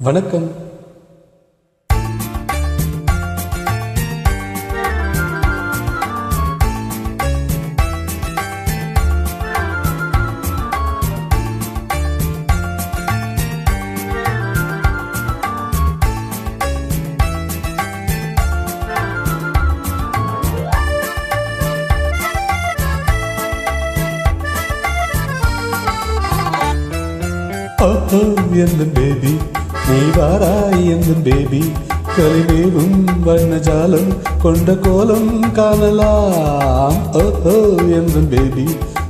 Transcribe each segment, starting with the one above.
வணக்கம். ஓஹோ எந்த பேபி? வாராய் எந்த பேபி. கலிமேவும் வண்ணஜாலம் கொண்ட கோலம் காணலாம். ஓஹோ எந்த பேபி.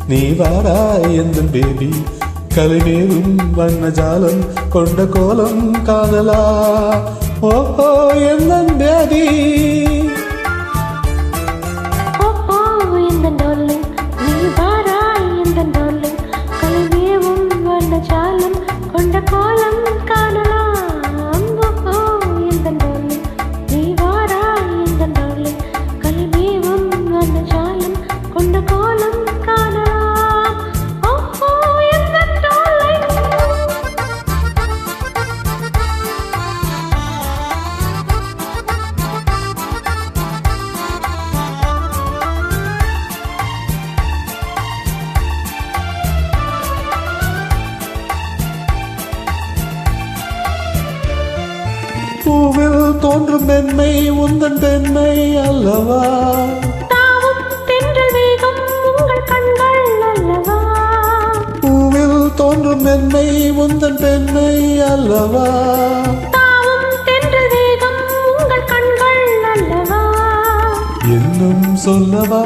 நீ வாராய் எந்த பேபி. கலிமேவும் வண்ணஜாலம் கொண்ட கோலம் காணலாம். ஓஹோ எந்த பேபி. ஓஹோ தோன்றும் பெண்மை உந்தன் பெண்மை அல்லவா? பூவில் தோன்றும் பெண்மை உந்தன் பெண்மை அல்லவா? என்னும் சொல்லவா?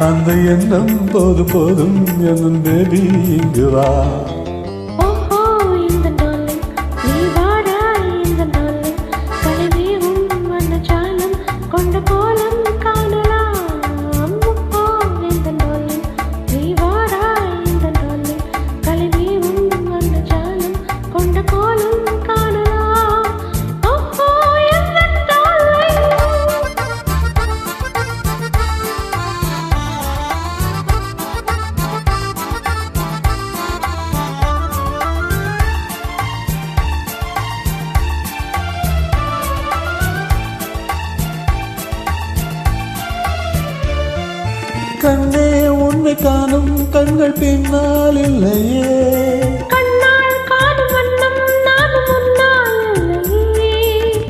அந்த எண்ணம் போதும் போதும் என்னும் பேபி இங்கு வா. கண்ணே உன்னை காணும் கண்கள் பின்னால் இல்லையே.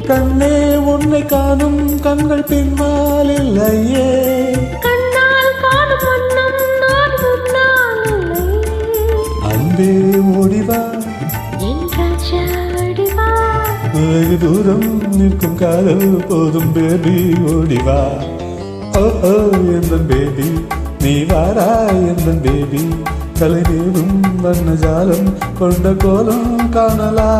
கண்ணே உன்னை காணும் கண்கள் பின்னால் இல்லையே. அன்பே ஓடிவா. வெகு தூரம் நிற்கும் காதல் போதும் பேபி ஓடிவா. ஓ ஓ எந்த பேபி நீ வாரா எந்த பேபி தலைதேவும் வண்ண ஜாலம் கொண்ட கோலம் காணலா.